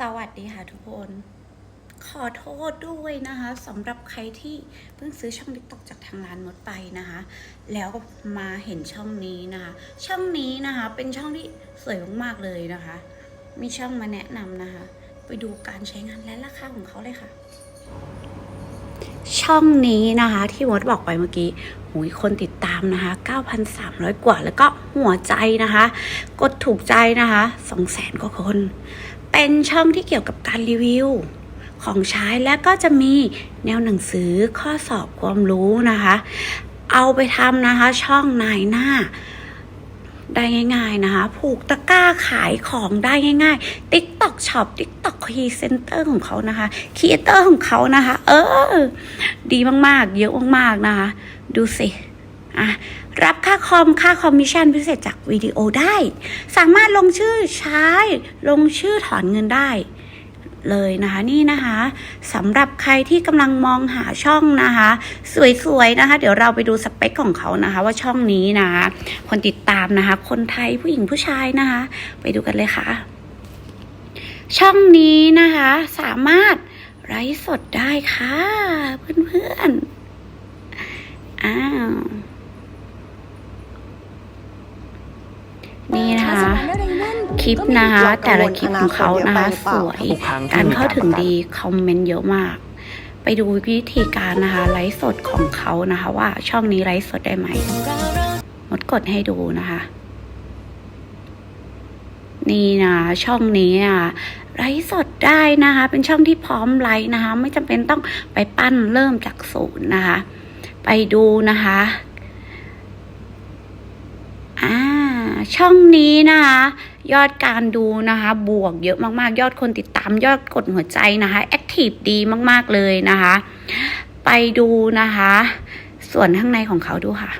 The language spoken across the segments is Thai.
สวัสดีค่ะทุกคน ขอโทษด้วยนะคะสำหรับใครที่เพิ่งซื้อช่อง TikTok จากทางร้านมดไปนะคะ แล้วก็มาเห็นช่องนี้นะคะ ช่องนี้นะคะเป็นช่องที่สวยมากๆเลยนะคะ มีช่องมาแนะนำนะคะ ไปดูการใช้งานและราคาของเขาเลยค่ะ ช่องนี้นะคะ ที่มดบอกไปเมื่อกี้หูยคนติดตามนะคะ 9,300 กว่า แล้วก็หัวใจนะคะ กดถูกใจนะคะ 200,000 กว่าคน เป็นช่องที่เกี่ยวกับการรีวิว ของใช้และก็จะมีแนวหนังสือข้อสอบความรู้นะคะ เอาไปทำนะคะ ช่องนายหน้าได้ง่ายๆนะคะ ผูกตะกร้าขายของได้ง่ายๆ TikTok Shop TikTok Center ของเขานะคะครีเอเตอร์ของเขานะคะ เออ ดีมากๆ เยอะมากๆนะคะ ดูสิ อะรับค่าคอมค่าคอมมิชชั่นพิเศษจากวิดีโอได้ สามารถลงชื่อใช้ ลงชื่อถอนเงินได้เลยนะคะนี่นะคะสำหรับใครที่กำลังมองหาช่องนะคะ สวยๆนะคะ เดี๋ยวเราไปดูสเปคของเขานะคะ ว่าช่องนี้นะคะคนติดตามนะคะ คนไทยผู้หญิงผู้ชายนะคะ ไปดูกันเลยค่ะ ช่องนี้นะคะสามารถไลฟ์สดได้ค่ะ เพื่อนๆอ้าว นี่นะคะ คลิปนะคะ แต่ละคลิปของเขานะคะสวยการเข้าถึงดีคอมเมนต์เยอะมาก ไปดูวิธีการนะคะไลฟ์สดของเขานะคะ ว่าช่องนี้ไลฟ์สดได้ไหมมดกดให้ดูนะคะ นี่นะช่องนี้อะไลฟ์สดได้นะคะ เป็นช่องที่พร้อมไลฟ์นะคะ ไม่จำเป็นต้องไปปั้นเริ่มจากศูนย์นะคะ ไปดูนะคะ อ่า ช่องนี้นะคะ ยอดการดูนะคะ บวกเยอะมากๆ ยอดคนติดตามยอดกดหัวใจนะคะแอคทีฟดีมากๆเลยนะคะ ไปดูนะคะ ส่วนข้างในของเขาดูค่ะ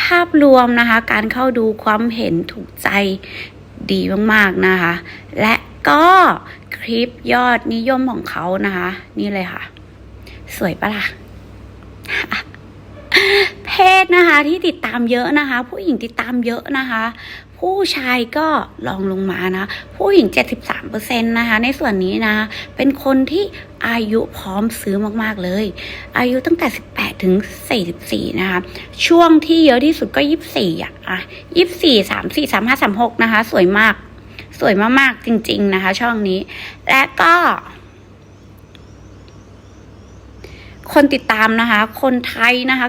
ภาพรวมนะคะ การเข้าดูความเห็นถูกใจดีมากๆนะคะ และก็คลิปยอดนิยมของเขานะคะ นี่เลยค่ะ สวยปะล่ะ ศนะคะที่ติดตามเยอะนะคะ ผู้หญิงติดตามเยอะนะคะ ผู้ชายก็ลองลงมานะ ผู้หญิง 73%นะคะ ในส่วนนี้นะ เป็นคนที่อายุพร้อมซื้อมากๆเลย อายุตั้งแต่ 18 ถึง 44 นะคะ ช่วงที่เยอะที่สุดก็ 24 อะอะ24 34 35 36 นะคะ สวยมาก สวยมากๆจริง ๆ นะคะ ช่องนี้ และก็คนติดตามนะคะ คนไทยนะคะ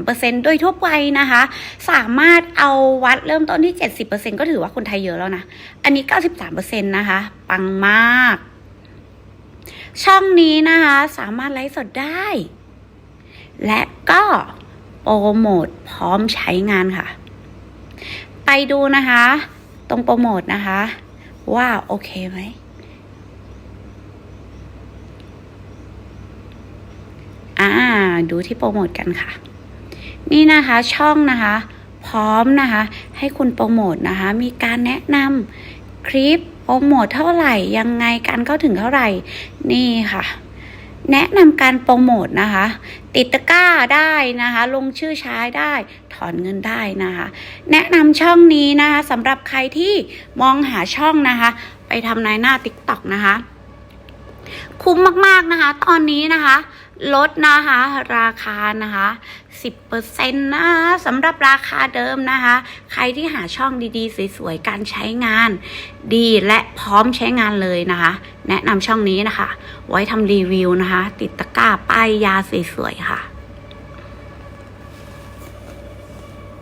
3%โดยทั่วไปนะคะ สามารถเอาวัดเริ่มต้นที่ 70%ก็ถือว่าคนไทยเยอะแล้วนะ อันนี้ 93%นะคะ ปังมาก ช่องนี้นะคะ สามารถไลฟ์สดได้ และก็โปรโมทพร้อมใช้งานค่ะ ไปดูนะคะ ตรงโปรโมทนะคะ ว่าโอเคไหมอ่า ดูที่โปรโมทกันค่ะ นี่นะคะช่องนะคะ พร้อมนะคะ ให้คุณโปรโมทนะคะ มีการแนะนำคลิปโปรโมทเท่าไหร่ยังไงการเข้าถึงเท่าไหร่นี่ค่ะ แนะนำการโปรโมทนะคะ ติดตะกร้าได้นะคะ ลงชื่อใช้ได้ถอนเงินได้นะคะ แนะนำช่องนี้นะคะสำหรับใครที่มองหาช่องนะคะ ไปทำนายหน้า t ิ k t o k นะคะ คุ้มมากๆนะคะ ตอนนี้นะคะ ลดนะคะราคานะคะ10%นะคะสำหรับราคาเดิมนะคะ ใครที่หาช่องดีๆ สวยๆ การใช้งานดีและพร้อมใช้งานเลยนะคะ แนะนำช่องนี้นะคะ ไว้ทำรีวิวนะคะ ติดตะกร้าป้ายยาสวยๆค่ะ